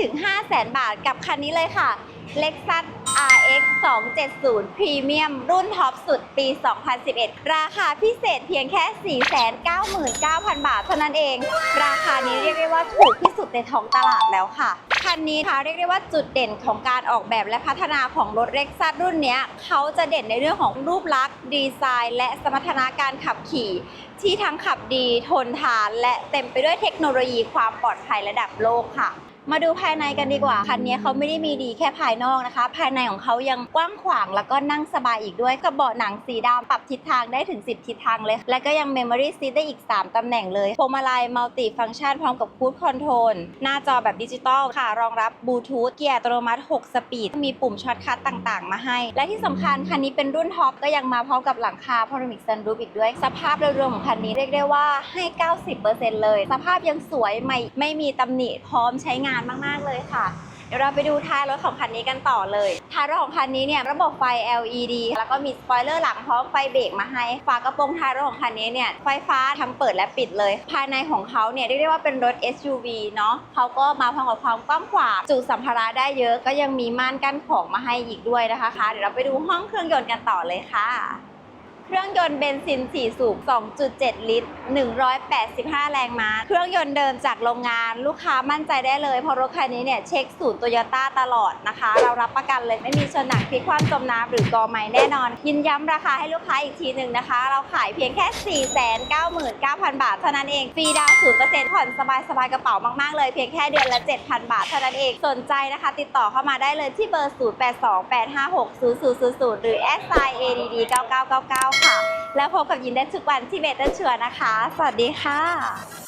ถึง 5 0 0 0 0 0บาทกับคันนี้เลยค่ะ Lexus RX 270 Premium รุ่นท็อปสุดปี 2011 ราคาพิเศษเพียงแค่ 499,000 บาทเท่านั้นเอง ราคานี้เรียกได้ว่าถูกที่สุดในท้องตลาดแล้วค่ะ คันนี้นะคะเรียกได้ว่าจุดเด่นของการออกแบบและพัฒนาของรถ Lexus รุ่นนี้เขาจะเด่นในเรื่องของรูปลักษณ์ ดีไซน์ และสมรรถนะการขับขี่ ที่ทั้งขับดีทนทาน และเต็มไปด้วยเทคโนโลยีความปลอดภัยระดับโลกค่ะ มาดูภายในกันดีกว่า คันนี้เขาไม่ได้มีดีแค่ภายนอกนะคะ ภายในของเขายังกว้างขวางแล้วก็นั่งสบายอีกด้วยกับเบาะหนังสีดำปรับทิศทางได้ถึง 10 ทิศทางเลย และก็ยัง Memory Seat ได้อีก 3 ตำแหน่งเลยพวงมาลัยมัลติฟัง c t ชันพร้อมกับ Cruise Control หน้าจอแบบดิจิตอลค่ะ รองรับบลูทูธเกียร์อัตโนมัติ 6 สปีด มีปุ่มช็อตคัทต่างๆ มาให้ และที่สำคัญคันนี้เป็นรุ่นท็อปก็ยังมาพร้อมกับหลังคาพารามิกซันรูฟอีกด้วย สภาพโดยรวมของคันนี้เรียกได้ว่าให้ 90%เลย สภาพยังสวยใหม่ไม่มีตำหนิพร้อมใช้งานมากๆเลยค่ะ เดี๋ยวเราไปดูท้ายรถของคันนี้กันต่อเลย ท้ายรถของคันนี้เนี่ยระบบไฟ LED แล้วก็มีสปอยเลอร์หลังพร้อมไฟเบรกมาให้ ฝากระโปรงท้ายรถของคันนี้เนี่ยไฟฟ้าทั้งเปิดและปิดเลย ภายในของเขาเนี่ยเรียกได้ว่าเป็นรถ SUV เนาะเขาก็มาพร้อมกับความกว้างขวางจุสัมภาระได้เยอะก็ยังมีม่านกั้นของมาให้อีกด้วยนะคะ เดี๋ยวเราไปดูห้องเครื่องยนต์กันต่อเลยค่ะ เครื่องยนต์เบนซิน 4 สูบ 2.7 ลิตร 185 แรงม้า เครื่องยนต์เดิมจากโรงงาน ลูกค้ามั่นใจได้เลย เพราะรถคันนี้เนี่ยเช็คสูตรโตโยต้าตลอดนะคะ เรารับประกันเลยไม่มีชนหนักพลิกคว่ำจมน้ำหรือกอไม้แน่นอน ยินย้ำราคาให้ลูกค้าอีกทีหนึ่งนะคะ เราขายเพียงแค่ 499,000 บาท เท่านั้นเอง ฟรีดาวน์0%ผ่อนสบายๆกระเป๋ามากๆ เลยเพียงแค่เดือนละ 7,000 บาท เท่านั้นเอง สนใจนะคะ ติดต่อเข้ามาได้เลยที่เบอร์ 0828560000 หรือ s i a d d 9999ค่ะ แล้วพบกับยินได้ทุกวันที่เบเตอร์ชัวนะคะ สวัสดีค่ะ